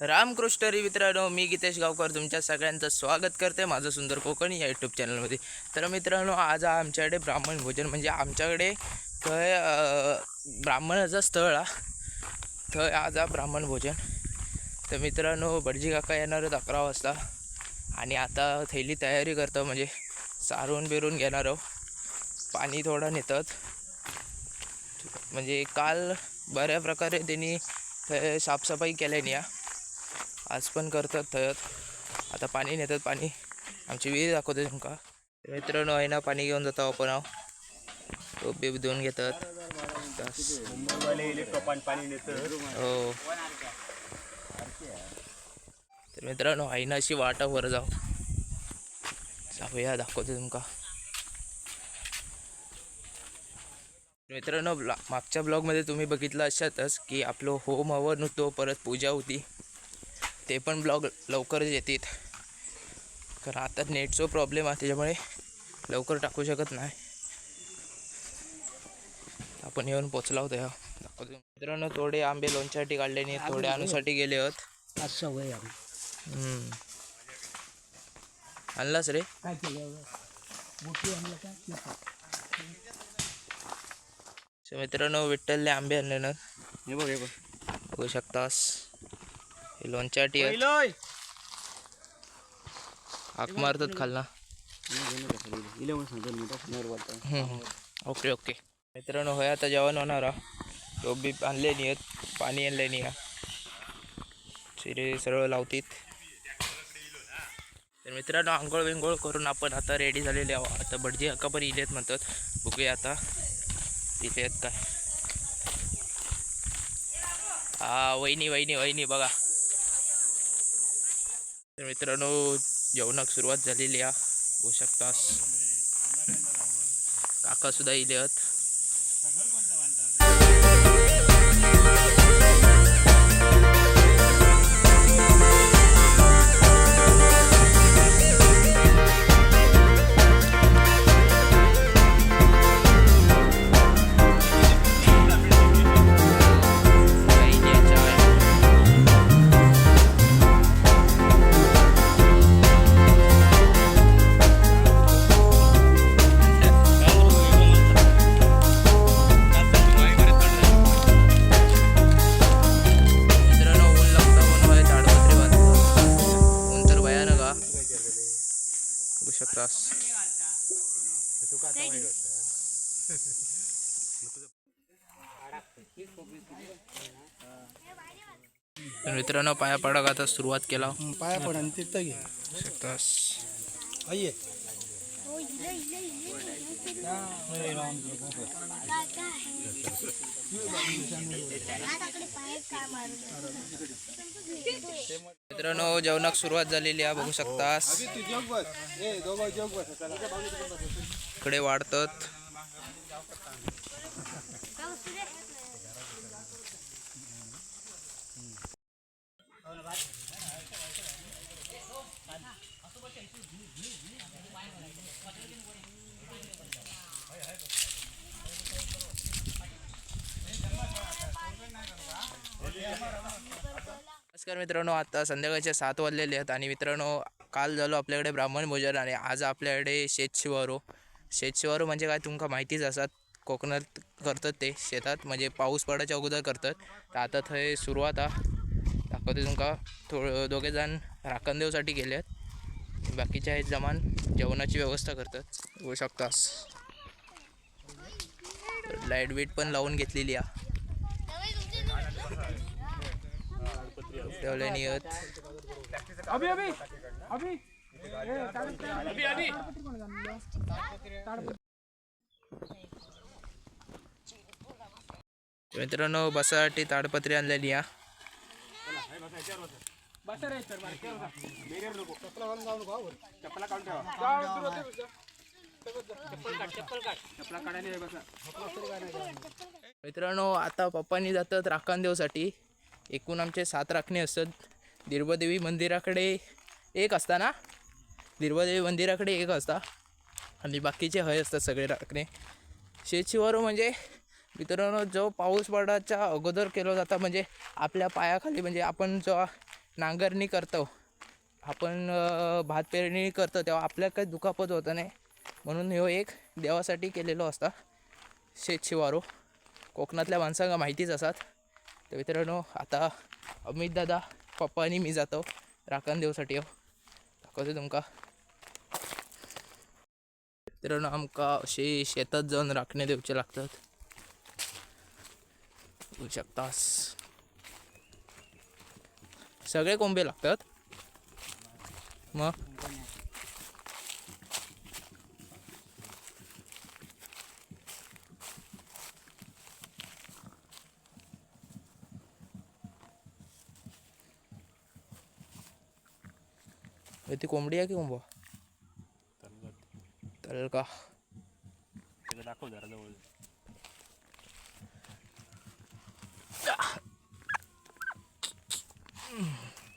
रामकृष्ण मित्रांनो मी गीतेश गावकर तुमच्या सगळ्यांचं स्वागत करते माझं सुंदर कोकणी या यूट्यूब चॅनलमध्ये तर मित्रांनो आज आमच्याकडे ब्राह्मण भोजन म्हणजे आमच्याकडे थंय ब्राह्मणाचं स्थळ हा. थंय आज हा ब्राह्मण भोजन. तर मित्रांनो भटजी काका येणार आहेत अकरा वाजता. आणि आता थैली तयारी करतो म्हणजे सारून बिरून घेणार आहो पाणी थोडं नेतात. म्हणजे काल बऱ्या प्रकारे त्यांनी थंय साफसफाई केल्यानी या आज पण करतात थंयत आता पाणी नेतात पाणी. आमची विहीर दाखवते तुमका. मित्रांनो आहे ना पाणी घेऊन जातो आपण हांव टोप बीप धुवून घेतात. हो. तर मित्रांनो आहे ना अशी वाटा वर जाऊ. जाऊया दाखवते तुमका. मित्रांनो ब्ला मागच्या ब्लॉगमध्ये तुम्ही बघितलं अशातच की आपलं होम हवन होतो परत पूजा होती. ते पण ब्लॉग लवकरच येतील. कारण आता नेटचा प्रॉब्लेम आहे त्याच्यामुळे लवकर टाकू शकत नाही. आपण येऊन पोचला होतो ह्या दाखवतो मित्रांनो थोडे आंबे लोणच्यासाठी काढले नाही थोडे आणूसाठी गेले हम्म. आणलास रे? मित्रांनो विठ्ठलने आंबे आणले ना. बघू शकतास. आहेत. पहिलोय. हाक मारतात खालना. Okay okay. मित्रांनो होय आता जेवण होणार बीप आणले नाही आहेत पाणी आणले नाही हा. चिरे सरळ लावतीत. तर मित्रांनो आंघोळ विंघोळ करून आपण आता रेडी झालेले आहो आता भटजी हक्का पण इलेत म्हणतात. बघूया आता इथे आहेत काय. हा वहिनी वहिनी वहिनी बघा. तर मित्रांनो जेवणाक सुरुवात झालेली आहे. होऊ शकतास. काकासुद्धा इले आहेत. मित्रांनो पाया पडक आता सुरुवात केला. पाया पड आणि तिथं घे. शकतास. अये मित्रांनो जेवणाक सुरुवात झालेली आहे बघू शकतास. इकडे वाढतात. नमस्कार मित्रांनो आता संध्याकाळचे सात वाजलेले आहेत आणि मित्रांनो काल झालो आपल्याकडे ब्राह्मण भोजन आणि आज आपल्याकडे शेतशिवारो. शेतशिवारो म्हणजे काय तुमका माहितीच असतात कोकणात करतात ते शेतात म्हणजे पाऊस पडायच्या अगोदर करतात. तर आता थंय सुरुवात हा दाखवते तुमका थोडं दोघे जण राखणदेवसाठी गेले आहेत. बाकीचे आहेत जमान जेवणाची व्यवस्था करतात. होऊ शकतास. लाइट बीट पण लावून घेतलेली आहे ठेवल्यानी अभि अभि अभि. मित्रांनो बसासाठी ताडपत्री आणलेली या मित्रांनो आता पप्पांनी जातात राखणदेवसाठी एकूण आमचे सात राखणे असतात. दीर्वदेवी मंदिराकडे एक असता ना? दीर्वदेवी मंदिराकडे एक असता. आणि बाकीचे हय असतात सगळे राखणे. शेतशिवारू म्हणजे मित्रांनो जो पाऊस पडायच्या अगोदर केला जाता म्हणजे आपल्या पायाखाली म्हणजे आपण जेव्हा नांगरणी करतो आपण भात पेरणी करतो तेव्हा आपल्या काही दुखापत होतं नाही. म्हणून ह्यो एक देवासाठी केलेलो असता. शेत शिवारो कोकणातल्या माणसांना माहितीच असतात. तर मित्रांनो आता अमित दादा पप्पा आणि मी जातो. राखण देवसाठी हो दाखवते तुमका. मित्रांनो आमका अशी शेतात जाऊन राखणे देवचे लागतात. बघू शकतास. सगळे कोंबे लागतात. मग? ती कोंबडी आहे की कोंबा चालेल का दाखव जरा जवळ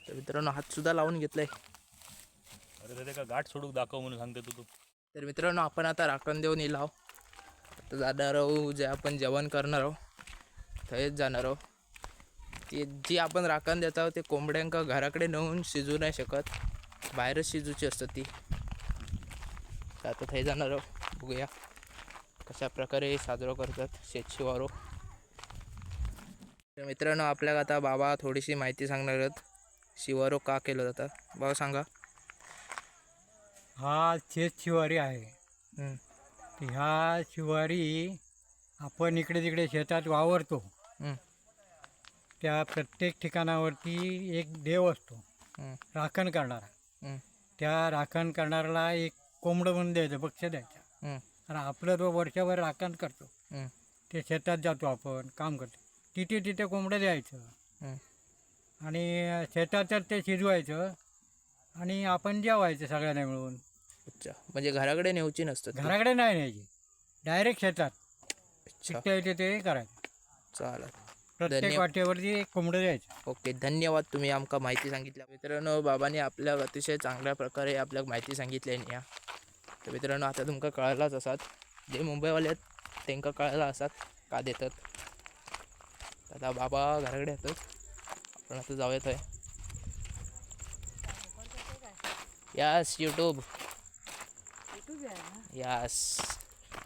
तर मित्रांनो हात सुद्धा लावून घेतलाय. अरे ते का गाठ सोडूक दाखव म्हणून सांगते तू तू. तर मित्रांनो आपण आता राखण देऊन येईल आता जाणार आहो जे आपण जेवण करणार आहो थंयच जाणार आहो. ती जी आपण राखण देत आहोत ते कोंबड्यांका घराकडे नेऊन शिजू नाही शकत. बाहेरच शिजूची असतात ती. आता थंय जाणार बघूया कशा प्रकारे साजरा करतात शेतशिवारो. तर मित्रांनो आपल्याला आता बाबा थोडीशी माहिती सांगणार आहेत. शिवारो का केलं जातं? बाबा सांगा. हा शेत शिवारी आहे ह्या शिवारी आपण इकडे तिकडे शेतात वावरतो. त्या प्रत्येक ठिकाणावरती एक देव असतो. राखण करणारा. त्या राखण करणाऱ्याला एक कोंबडं म्हणून द्यायचं बक्ष द्यायचं. आणि आपलं तो वर्षभर राखण करतो ते शेतात जातो आपण काम करतो. तिथे तिथे कोंबडं द्यायचं. आणि शेतातच ते शिजवायचं आणि आपण जेवायचं सगळ्यांना मिळून. अच्छा. म्हणजे घराकडे नेऊची नसतात ती? घराकडे नाही न्यायची. डायरेक्ट शेतात. तिथे इथे ते करायचं. चालेल. प्रत्येक धन्यवाद. वाटेवरती एक कोंबडं द्यायचं. ओके धन्यवाद तुम्ही आमका माहिती सांगितल्या मित्रांनो बाबांनी आपल्या अतिशय चांगल्या प्रकारे आपल्याला माहिती सांगितली आहे या. तर मित्रांनो आता तुमका कळालाच असतात जे मुंबईवाले आहेत त्यांका कळाला असतात का देतात. आता बाबा घराकडे येतात आपण आता जाऊयात आहे यास यूट्यूब यास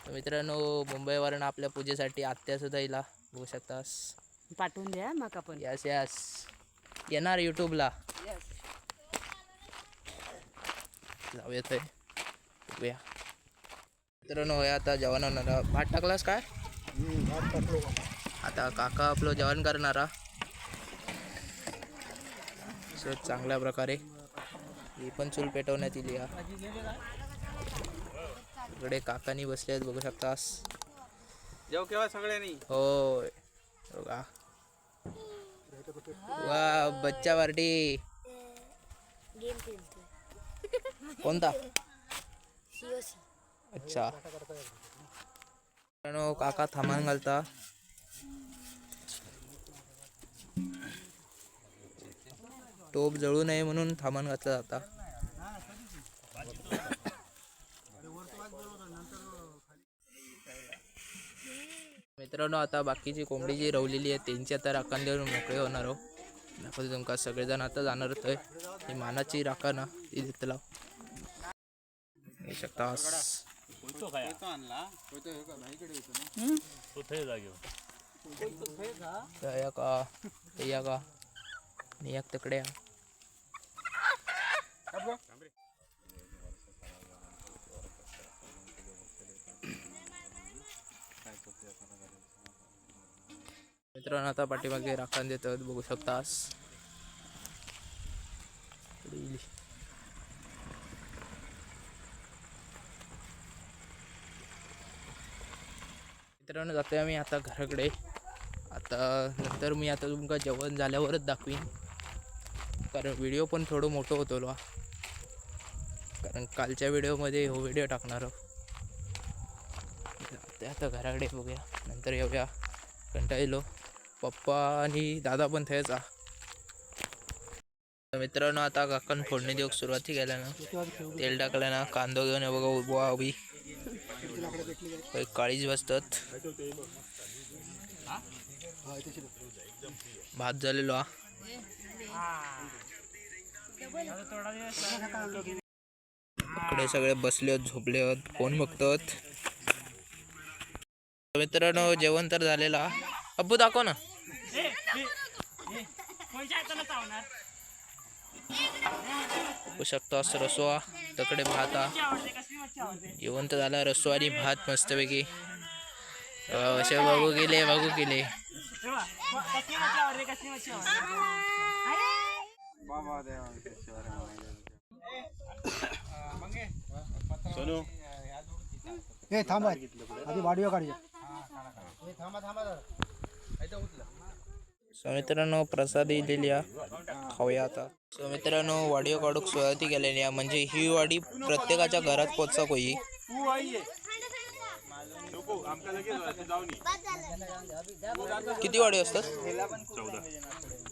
तर मित्रांनो मुंबईवरून आपल्या पूजेसाठी आत्या सुद्धा येईल बघू शकतास. पाठवून द्या मग आपण यस यस येणार यूट्यूबला आहे बघूया. मित्रांनो हे आता जेवण होणार भात टाकलास काय? आता काका आपलं जेवण करणारा चांगल्या प्रकारे. ही पण चूल पेटवण्यात येईल या इकडे काकानी बसले आहेत बघू शकतास. जेव केव्हा सगळ्यांनी? होय. बघा. वा बच्चा पार्टी गेम खेळतोय कोणता? सीओसी अच्छा. मित्रांनो, काका थांबान घालता. टोप जळू नये म्हणून थांबान घातला जाता. मित्रांनो आता बाकीची कोंबडी जी रवलेली आहे त्यांची आता राखण मोकळे होणार हो. दाखवतो तुमका सगळेजण आता जाणार थंय ही मानाची राखा ना ती घेतला हे शकतास. या का या का. तिकडे या. मित्रांनो आता पाठीमागे राखण देतात बघू शकतास मित्रांनो जातोय आम्ही आता घराकडे. आता नंतर मी आता तुमका जेवण झाल्यावरच दाखवीन. कारण व्हिडिओ पण थोडं मोठं होतो लो. कारण कालच्या व्हिडिओमध्ये हो व्हिडिओ टाकणार आहो. आता घराकडे बघूया. नंतर येऊया. कंटाळलो पप्पा आणि दादा पण थंयचा मित्रांनो आता काकान फोडणी देऊक सुरुवाती केल्या ना. तेल टाकलं ना कांदो घेऊन बघा उभा उभी. काळीच बसतात. भात झालेलो हा इकडे सगळे बसले झोपले होत फोन बघतात. मित्रांनो जेवण तर झालेला अब्बू दाखव ना. शकतो असं रसवा तकडे भात हा. जेवण तर झाला रसवा आणि भात मस्तपैकी. असे बघू गेले बघू गेले. सोनू. हे थांबा आधी वाढीव काढूया. सो मित्रांनो प्रसादी दिली हा. खाऊया आता. सो मित्रांनो वाडीव काढूक सुरुवाती केलेली आहे. म्हणजे ही वाडी प्रत्येकाच्या घरात पोचक होई. किती वाडी असतात?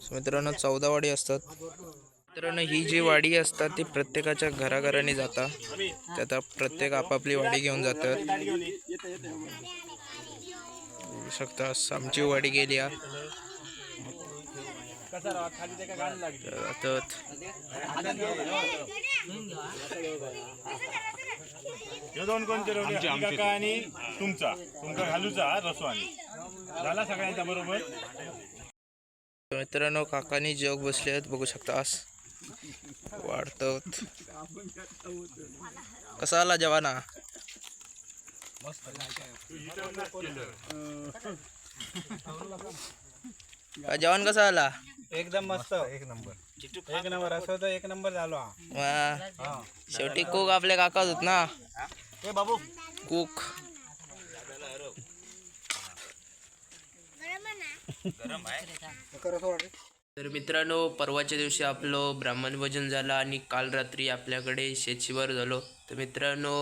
सो मित्रांनो चौदा वाडी असतात. मित्रांनो ही जी वाडी असतात ती प्रत्येकाच्या घराघराने जाता. त्यात प्रत्येक आपापली वाडी घेऊन जातात. शकता आमची वाडी गेली आहे. हा दोन काका आणि तुमचा. तुमचा घालूचा रसवानी झाला सगळ्यांच्या बरोबर? मित्रांनो काकानी जग बसले आहेत बघू शकता आज. वाढतात. कसा आला जवाना? का जवान कसा आला एकदम मस्त. एक नंबर. एक नंबर असं तर एक नंबर झालो. शेवटी कुक आपले काकाच होत ना? हे. बाबू. कुक तर मित्रांनो परवाच्या दिवशी आपलं ब्राह्मण भोजन झालं आणि काल रात्री आपल्याकडे शेतशिवार झालो. तर मित्रांनो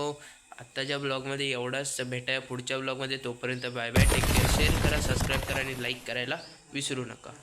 आत्ताच्या ब्लॉगमध्ये एवढाच. भेटाया पुढच्या ब्लॉगमध्ये तोपर्यंत bye bye take care share करा सबस्क्राईब करा आणि लाईक करायला विसरू नका.